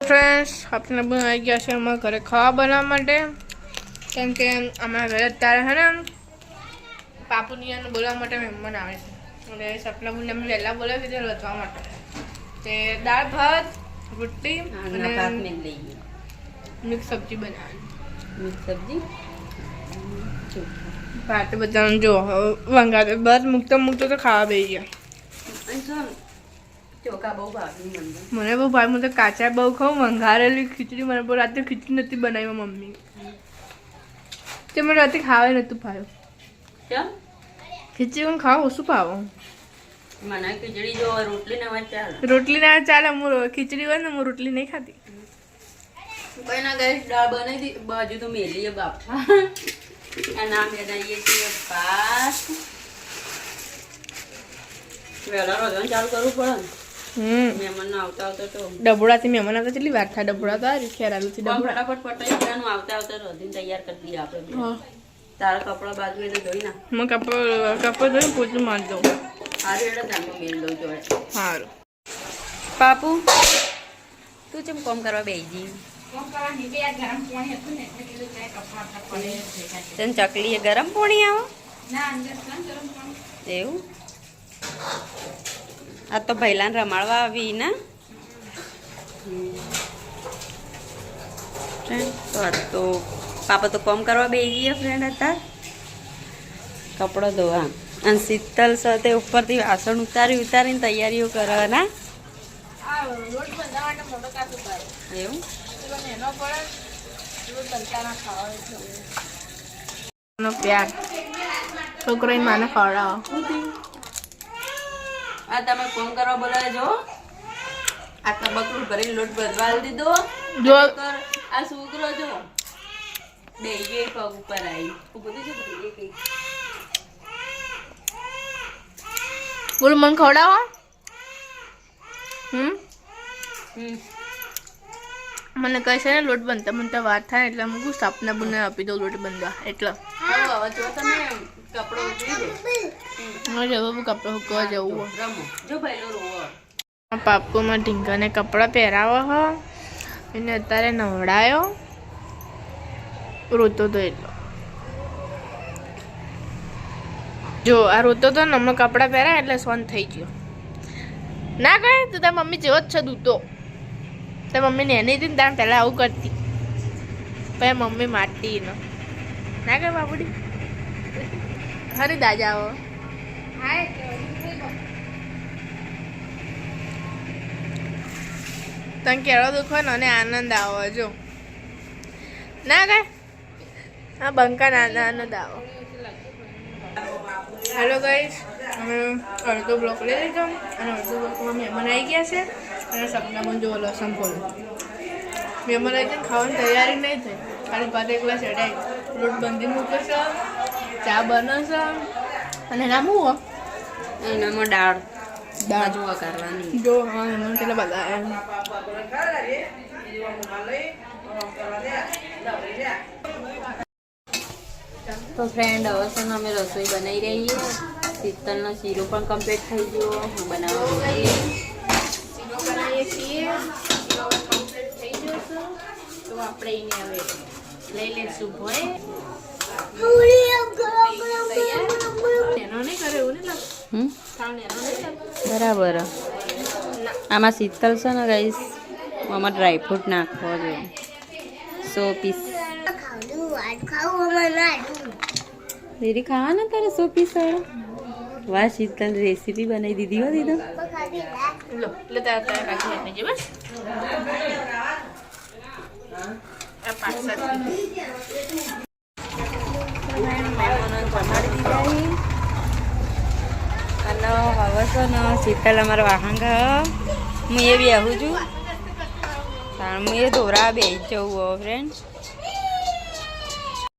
Friends આપણે બનાવી ગયા છે અમારા ઘરે ખાવા બનાવવા માટે. કેમ કે અમારા ઘરે અત્યારે છે ને પાપુનિયાને બોલાવવા માટે મહેમાન આવે છે. એટલે સપના બુને અમે વહેલા બોલાવી દીધા રચવા માટે. તે દાળ ભાત રોટલી અને અને મિક્સ સબ્જી બનાવી મિક્સ સબ્જી? ભાત બધાને જો વંગાતે બસ મૂકતો મૂકતો તો ખાવા બેસી ગયા. અને ચોખા બહુ ભાવ્યું મને મને બહુ ભાઈ હું તો કાચા બહુ ખાઉં વંઘારેલી ખીચડી મને બહુ રાતે ખીચડી નથી બનાવી મમ્મી. તે મને રાતે ખાવા નહોતું ભાવ્યું કેમ? ખીચડી હું ખાવ ઓછું ભાવો મને ખીચડી જો રોટલી ને ચાલે. રોટલી ના ચાલે હું ખીચડી હોય ને હું રોટલી નહીં ખાતી. કોઈ ના ગઈ દાળ બનાવી બાજુ તો મેલી બાપા. એના બનાવીએ છીએ ભાત વહેલા રોજવાનું ચાલુ કરવું પડે ને. હમ. મહેમાન આવતા આવતા તો ડબોડાથી મહેમાન આવતા કેટલી વાર થાય ડબોડા તો આ ખેર આલુથી કામ ડબોડા ફટાફટ પટાઈ દેવાનું આવતા આવતા રોધીને તૈયાર કરી દઈએ આપણે હા. તારા કપડા બાજુ એટલે ધોઈ ના હું કપડ કપડ ધોઈને પોતું મારી દઉં. સારું એટલે ચાલો મેલ દઉં જોડે સારું પાપુ તું ચમ કોમ કરવા બેજી તને ચકલી એ ગરમ પાણી આવો? એવું? આ તો ભૈલાને રમાડવા આવી ને. ફ્રેન્ડ, તો પાપા તો કોમ કરવા બે ગયા ફ્રેન્ડ હતા કપડો ધોવા. અને શીતલ સાથે ઉપરથી વાસણ ઉતારી ઉતારીને તૈયારીઓ કરવાના. એવું? પ્યાર. છોકરો માને ખવડાવો. આ તમે ફોન કરવા બોલાવજો આટલા બકરું ભરીને લોટ બધવા દીધો. જો. આ છોકરો જો બે એ પગ ઉપર આવી ઊભો થઈ જતો એક એક. બોલો મને ખવડાવો. હમ? મને કહે છે ને લોટ બનતા બનતા વાત થાય એટલે હું સ્થાપના બુને આપી દઉં લોટ બંધવા એટલે. હવે જો તમે કપડો મારે જવું કપડાં મૂકવા જવું જો ભાઈલો રોવો. પાપકોમાં ઢીંગાને કપડાં પહેરાવો હ. એને અત્યારે નવડાયો. રોતો તો એટલો. જો આ રોતો તો ને હમણાં કપડાં પહેરાય એટલે સોન થઈ ગયો. ના કહે તું તારી મમ્મી જેવો જ છે દૂતો તાર મમ્મી નેની હતી ને તારે પહેલાં આવું કરતી. પછી મમ્મી મારતી એને ના કહે બાબુડી ખરી દાજાઓ તને કેળો દુખો ને અને આનંદ આવો જો. ના કઈ હા બંકા નાના આનંદ આવો. હેલો ગાઈસ અમે અડધો બ્લોક લઈ લીધો અને અડધો બ્લોકમાં મહેમાન આવી ગયા છે અને સપના પણ જોવો લસણ ફોલ મહેમાન આવી જાય ખાવાની તૈયારી નહીં થઈ. ખાલી પાતે એકલા ચડાઈ રોટ બંધી મૂકે છે. ચા બનાવશો અને નામ શું એનામાં દાળ. દાળ. જોવા કરવાની. જો હા એમાં કેટલા બધા એમ. તો ફ્રેન્ડ હવે છે ને અમે રસોઈ બનાવી રહીએ શીતલનો શીરો પણ કમ્પ્લીટ થઈ ગયો. હું બનાવવા શીરો બનાવીએ છીએ. શીરો કમ્પ્લીટ થઈ ગયો તો આપણે એને હવે લઈ લઈશું ભોય બરાબર. આમાં શીતલ છે ને ગાઈસ આમાં ડ્રાયફ્રૂટ નાખવો જોઈએ. સો પીસ દીદી ખાવાના તારે સો પીસ વાહ શીતલ રેસીપી બનાવી દીધી હો દીધો એટલે તારા તારા કાકી આપી છે ને શીતલ અમારો વાહંગ હું. એ બી આવું છું. હું એ દોરા બે જવું ફ્રેન્ડ